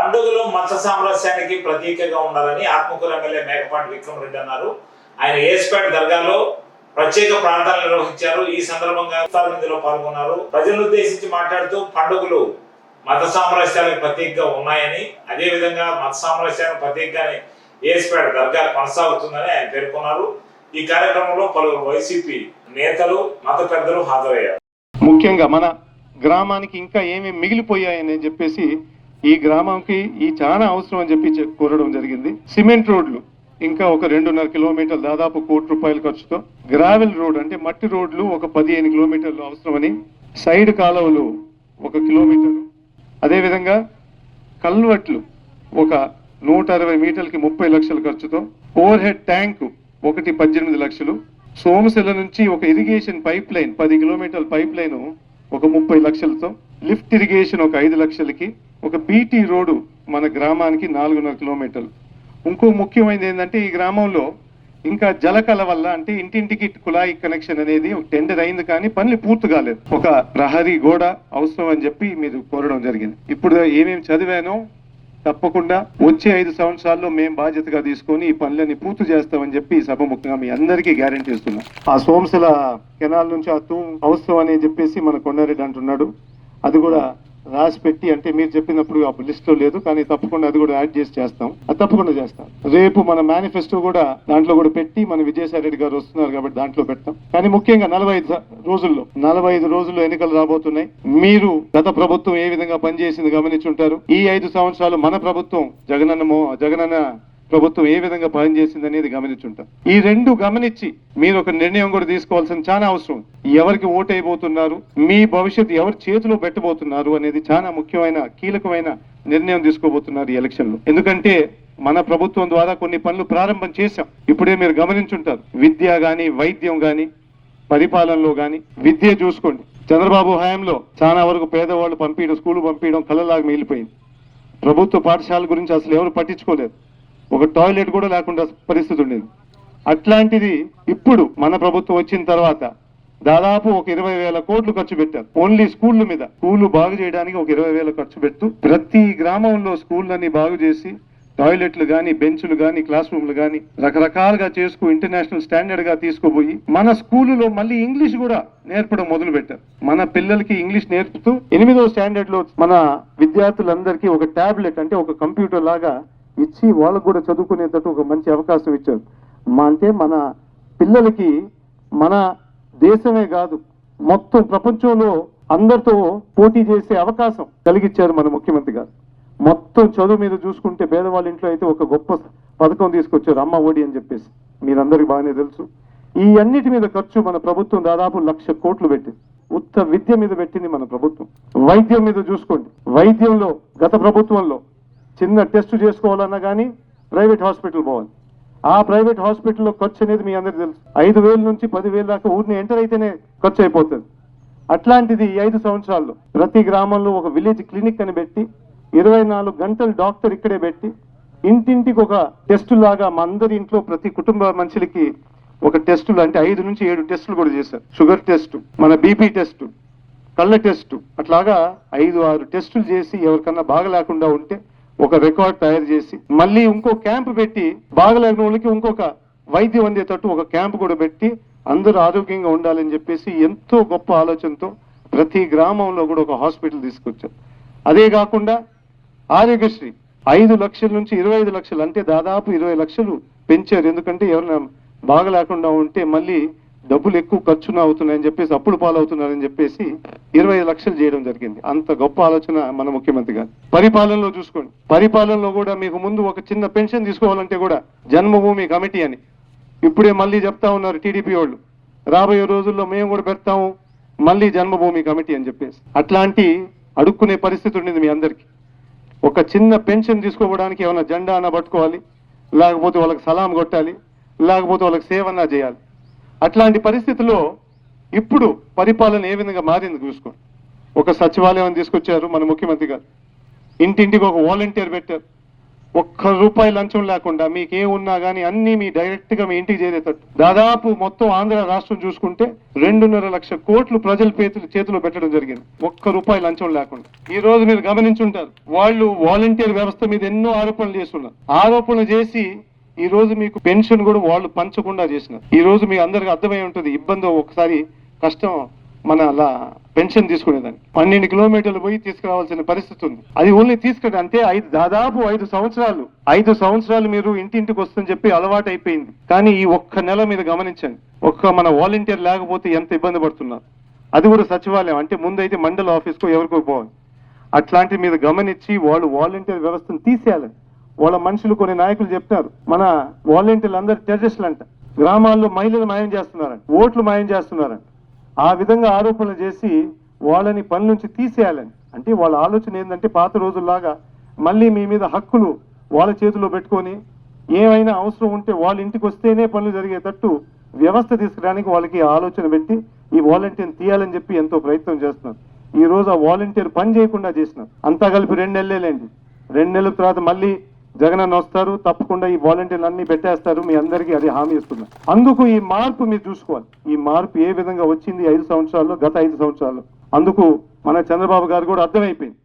పండుగలు మత సామరస్యానికి ప్రతీకగా ఉండాలని ఆత్మకూరు ఎమ్మెల్యే మేకపాటి విక్రమ్ రెడ్డి అన్నారు. ఆయన ఏస్పేట దర్గాలో ప్రత్యేక ప్రాంతాలు నిర్వహించారు. ఈ సందర్భంగా ఇఫ్తార్ విందులో పాల్గొన్నారు. ప్రజలను ఉద్దేశించి మాట్లాడుతూ పండుగలు మత సామరస్యాలకు ప్రతీకగా ఉన్నాయని అదే విధంగా మత సామరస్యానికి ప్రతీకగానే ఏస్పేట దర్గా కొనసాగుతుందని ఆయన పేర్కొన్నారు. ఈ కార్యక్రమంలో పలువురు వైసీపీ నేతలు మత పెద్దలు హాజరయ్యారు. ముఖ్యంగా మన గ్రామానికి ఇంకా ఏమేమి మిగిలిపోయాయని చెప్పేసి ఈ గ్రామంకి ఈ చాలా అవసరం అని చెప్పి చె- కోరడం జరిగింది. సిమెంట్ రోడ్లు ఇంకా ఒక రెండున్నర కిలోమీటర్లు దాదాపు కోటి రూపాయల ఖర్చుతో. గ్రావెల్ రోడ్ అంటే మట్టి రోడ్లు ఒక పదిహేను కిలోమీటర్లు అవసరమని సైడ్ కాలువలు ఒక కిలోమీటర్. అదేవిధంగా కల్వట్లు ఒక నూట అరవై మీటర్లకి ముప్పై లక్షల ఖర్చుతో. ఓవర్ హెడ్ ట్యాంకు ఒకటి పద్దెనిమిది లక్షలు. సోమశిల నుంచి ఒక ఇరిగేషన్ పైప్ లైన్ పది కిలోమీటర్ల పైప్ లైన్ ఒక ముప్పై లక్షలతో. లిఫ్ట్ ఇరిగేషన్ ఒక ఐదు లక్షలకి. ఒక బీటీ రోడ్డు మన గ్రామానికి నాలుగున్నర కిలోమీటర్లు. ఇంకో ముఖ్యమైనది ఏంటంటే ఈ గ్రామంలో ఇంకా జలకల వల్ల అంటే ఇంటింటికి కుళాయి కనెక్షన్ అనేది టెండర్ అయింది కానీ పనులు పూర్తి కాలేదు. ఒక ప్రహరీ గోడ అవసరం అని చెప్పి మీరు కోరడం జరిగింది. ఇప్పుడు ఏమేమి చదివానో తప్పకుండా వచ్చే ఐదు సంవత్సరాల్లో మేము బాధ్యతగా తీసుకొని ఈ పనులని పూర్తి చేస్తామని చెప్పి సభ సభముఖంగా మీ అందరికీ గ్యారంటీ ఇస్తున్నాం. ఆ సోమశిల కెనాల్ నుంచి ఆ తూ అవసరం అని చెప్పేసి మన కొండారెడ్డి అంటున్నాడు. అది కూడా రాసి పెట్టి అంటే మీరు చెప్పినప్పుడు ఆ లిస్ట్లో లేదు కానీ తప్పకుండా అది కూడా యాడ్ చేసి చేస్తాం. అది తప్పకుండా చేస్తాం. రేపు మన మేనిఫెస్టో కూడా దాంట్లో కూడా పెట్టి మన విజయసాయి రెడ్డి గారు వస్తున్నారు కాబట్టి దాంట్లో పెడతాం. కానీ ముఖ్యంగా నలభై రోజుల్లో నలభై ఐదు రోజుల్లో ఎన్నికలు రాబోతున్నాయి. మీరు గత ప్రభుత్వం ఏ విధంగా పనిచేసింది గమనించుంటారు? ఈ ఐదు సంవత్సరాలు మన ప్రభుత్వం జగనన్న మో- జగనన్న ప్రభుత్వం ఏ విధంగా పనిచేసింది అనేది గమనించుంటాం. ఈ రెండు గమనించి మీరు ఒక నిర్ణయం కూడా తీసుకోవాల్సిన చాలా అవసరం. ఎవరికి ఓటైపోతున్నారు? మీ భవిష్యత్తు ఎవరి చేతిలో పెట్టబోతున్నారు అనేది చాలా ముఖ్యమైన కీలకమైన నిర్ణయం తీసుకోబోతున్నారు ఈ ఎలక్షన్లో ఎందుకంటే మన ప్రభుత్వం ద్వారా కొన్ని పనులు ప్రారంభం చేశాం. ఇప్పుడే మీరు గమనించుంటారు. విద్య గాని వైద్యం గాని పరిపాలనలో గాని విద్య చూసుకోండి. చంద్రబాబు హయాంలో చాలా వరకు పేదవాళ్ళు పంపించడం స్కూల్ పంపించడం కళ్ళలాగా మిగిలిపోయింది. ప్రభుత్వ పాఠశాల గురించి అసలు ఎవరు పట్టించుకోలేదు. ఒక టాయిలెట్ కూడా లేకుండా పరిస్థితి ఉండేది. అట్లాంటిది ఇప్పుడు మన ప్రభుత్వం వచ్చిన తర్వాత దాదాపు ఒక ఇరవై వేల కోట్లు ఖర్చు పెట్టారు. ఓన్లీ స్కూళ్ళ మీద. స్కూళ్ళు బాగు చేయడానికి ఒక ఇరవై వేల ఖర్చు పెట్టు ప్రతి గ్రామంలో స్కూళ్ళని బాగు చేసి టాయిలెట్లు కానీ బెంచ్లు కానీ క్లాస్ రూమ్లు కానీ రకరకాలుగా చేసుకు ఇంటర్నేషనల్ స్టాండర్డ్గా తీసుకుపోయి మన స్కూలులో మళ్ళీ ఇంగ్లీష్ కూడా నేర్పడం మొదలు పెట్టారు. మన పిల్లలకి ఇంగ్లీష్ నేర్పుతూ ఎనిమిదో స్టాండర్డ్లో మన విద్యార్థులందరికీ ఒక టాబ్లెట్ అంటే ఒక కంప్యూటర్ లాగా ఇచ్చి వాళ్ళకు కూడా చదువుకునేటట్టు ఒక మంచి అవకాశం ఇచ్చారు. మా అంటే మన పిల్లలకి మన దేశమే కాదు మొత్తం ప్రపంచంలో అందరితో పోటీ చేసే అవకాశం కలిగించారు మన ముఖ్యమంత్రి గారు. మొత్తం చదువు మీద చూసుకుంటే పేదవాళ్ళ ఇంట్లో అయితే ఒక గొప్ప పథకం తీసుకొచ్చారు అమ్మ ఒడి అని చెప్పేసి. మీరందరికి బాగానే తెలుసు. ఈ అన్నిటి మీద ఖర్చు మన ప్రభుత్వం దాదాపు లక్ష కోట్లు పెట్టింది. ఉత్త విద్య మీద పెట్టింది మన ప్రభుత్వం. వైద్యం మీద చూసుకోండి. వైద్యంలో గత ప్రభుత్వంలో చిన్న టెస్ట్ చేసుకోవాలన్నా కానీ ప్రైవేట్ హాస్పిటల్ పోవాలి. ఆ ప్రైవేట్ హాస్పిటల్లో ఖర్చు అనేది మీ అందరికి తెలుసు. ఐదు వేల నుంచి పదివేల దాకా ఊరిని ఎంటర్ అయితేనే ఖర్చు అయిపోతుంది. అట్లాంటిది ఈ ఐదు సంవత్సరాల్లో ప్రతి గ్రామంలో ఒక విలేజ్ క్లినిక్ అని పెట్టి ఇరవై నాలుగు గంటలు డాక్టర్ ఇక్కడే పెట్టి ఇంటింటికి ఒక టెస్టు లాగా మా అందరి ఇంట్లో ప్రతి కుటుంబ మనుషులకి ఒక టెస్టులు అంటే ఐదు నుంచి ఏడు టెస్టులు కూడా చేశారు. షుగర్ టెస్ట్ మన బీపీ టెస్ట్ కళ్ళ టెస్ట్ అట్లాగా ఐదు ఆరు టెస్టులు చేసి ఎవరికన్నా బాగా లేకుండా ఉంటే ఒక రికార్డ్ తయారు చేసి మళ్ళీ ఇంకో క్యాంప్ పెట్టి బాగలేని వాళ్ళకి ఇంకొక వైద్యం అందేటట్టు ఒక క్యాంప్ కూడా పెట్టి అందరూ ఆరోగ్యంగా ఉండాలని చెప్పేసి ఎంతో గొప్ప ఆలోచనతో ప్రతి గ్రామంలో కూడా ఒక హాస్పిటల్ తీసుకొచ్చారు. అదే కాకుండా ఆరోగ్యశ్రీ ఐదు లక్షల నుంచి ఇరవై ఐదు లక్షలు అంటే దాదాపు ఇరవై లక్షలు పెంచారు. ఎందుకంటే ఎవరైనా బాగలేకుండా ఉంటే మళ్ళీ డబ్బులు ఎక్కువ ఖర్చున అవుతున్నాయని చెప్పేసి అప్పుడు పాలవుతున్నారని చెప్పేసి ఇరవై ఐదు లక్షలు చేయడం జరిగింది. అంత గొప్ప ఆలోచన మన ముఖ్యమంత్రి గారు. పరిపాలనలో చూసుకోండి. పరిపాలనలో కూడా మీకు ముందు ఒక చిన్న పెన్షన్ తీసుకోవాలంటే కూడా జన్మభూమి కమిటీ అని. ఇప్పుడే మళ్ళీ చెప్తా ఉన్నారు టీడీపీ వాళ్ళు. రాబోయే రోజుల్లో మేము కూడా పెడతాము మళ్ళీ జన్మభూమి కమిటీ అని చెప్పేసి. అట్లాంటి అడుక్కునే పరిస్థితి ఉండేది మీ అందరికి. ఒక చిన్న పెన్షన్ తీసుకోవడానికి ఏమైనా జెండా అన్న పట్టుకోవాలి లేకపోతే వాళ్ళకి సలాం కొట్టాలి లేకపోతే వాళ్ళకి సేవన్నా చేయాలి. అట్లాంటి పరిస్థితిలో ఇప్పుడు పరిపాలన ఏ విధంగా మారింది చూసుకోండి. ఒక సచివాలయం తీసుకొచ్చారు మన ముఖ్యమంత్రి గారు. ఇంటింటికి ఒక వాలంటీర్ పెట్టారు. ఒక్క రూపాయి లంచం లేకుండా మీకు ఏ ఉన్నా అన్ని మీ డైరెక్ట్గా మీ ఇంటికి చేరేటట్టు. దాదాపు మొత్తం ఆంధ్ర రాష్ట్రం చూసుకుంటే రెండున్నర లక్ష కోట్లు ప్రజల పేతులు చేతిలో పెట్టడం జరిగింది. ఒక్క రూపాయి లంచం లేకుండా. ఈ రోజు మీరు గమనించుంటారు. వాళ్ళు వాలంటీర్ వ్యవస్థ మీద ఎన్నో ఆరోపణలు చేస్తున్నారు. ఆరోపణలు చేసి ఈ రోజు మీకు పెన్షన్ కూడా వాళ్ళు పంచకుండా చేసినారు. ఈ రోజు మీ అందరికి అర్థమై ఉంటుంది ఇబ్బంది ఒకసారి కష్టం మన అలా పెన్షన్ తీసుకునేదాన్ని పన్నెండు కిలోమీటర్లు పోయి తీసుకురావాల్సిన పరిస్థితి ఉంది. అది ఓన్లీ తీసుకుని అంటే ఐదు దాదాపు ఐదు సంవత్సరాలు. ఐదు సంవత్సరాలు మీరు ఇంటింటికి వస్తుందని చెప్పి అలవాటు అయిపోయింది. కానీ ఈ ఒక్క నెల మీద గమనించండి ఒక్క మన వాలంటీర్ లేకపోతే ఎంత ఇబ్బంది పడుతున్నారు. అది కూడా సచివాలయం అంటే ముందైతే మండల ఆఫీస్కు ఎవరికో పోవాలి. అట్లాంటి మీద గమనించి వాళ్ళు వాలంటీర్ వ్యవస్థను తీసేయాలని వాళ్ళ మనుషులు కొన్ని నాయకులు చెప్తారు. మన వాలంటీర్లు అందరు టెర్రరిస్టులు అంట గ్రామాల్లో మహిళలు మాయం చేస్తున్నారంట. ఓట్లు మాయం చేస్తున్నారంట. ఆ విధంగా ఆరోపణలు చేసి వాళ్ళని పని నుంచి తీసేయాలని అంటే వాళ్ళ ఆలోచన ఏంటంటే పాత రోజుల్లాగా మళ్ళీ మీ మీద హక్కులు వాళ్ళ చేతిలో పెట్టుకొని ఏమైనా అవసరం ఉంటే వాళ్ళ ఇంటికి వస్తేనే పనులు జరిగేటట్టు వ్యవస్థ తీసుకురావడానికి వాళ్ళకి ఆలోచన పెట్టి ఈ వాలంటీర్ని తీయాలని చెప్పి ఎంతో ప్రయత్నం చేస్తున్నారు. ఈ రోజు ఆ వాలంటీర్ పని చేయకుండా చేసినారు అంతా కలిపి రెండు నెలలేండి రెండు నెలల తర్వాత మళ్ళీ జగనన్న వస్తారు తప్పకుండా ఈ వాలంటీర్లు అన్ని పెట్టేస్తారు మీ అందరికీ అది హామీ ఇస్తున్నా. అందుకు ఈ మార్పు మీరు చూసుకోవాలి. ఈ మార్పు ఏ విధంగా వచ్చింది ఐదు సంవత్సరాల్లో గత ఐదు సంవత్సరాల్లో? అందుకు మన చంద్రబాబు గారు కూడా అర్థమైపోయింది.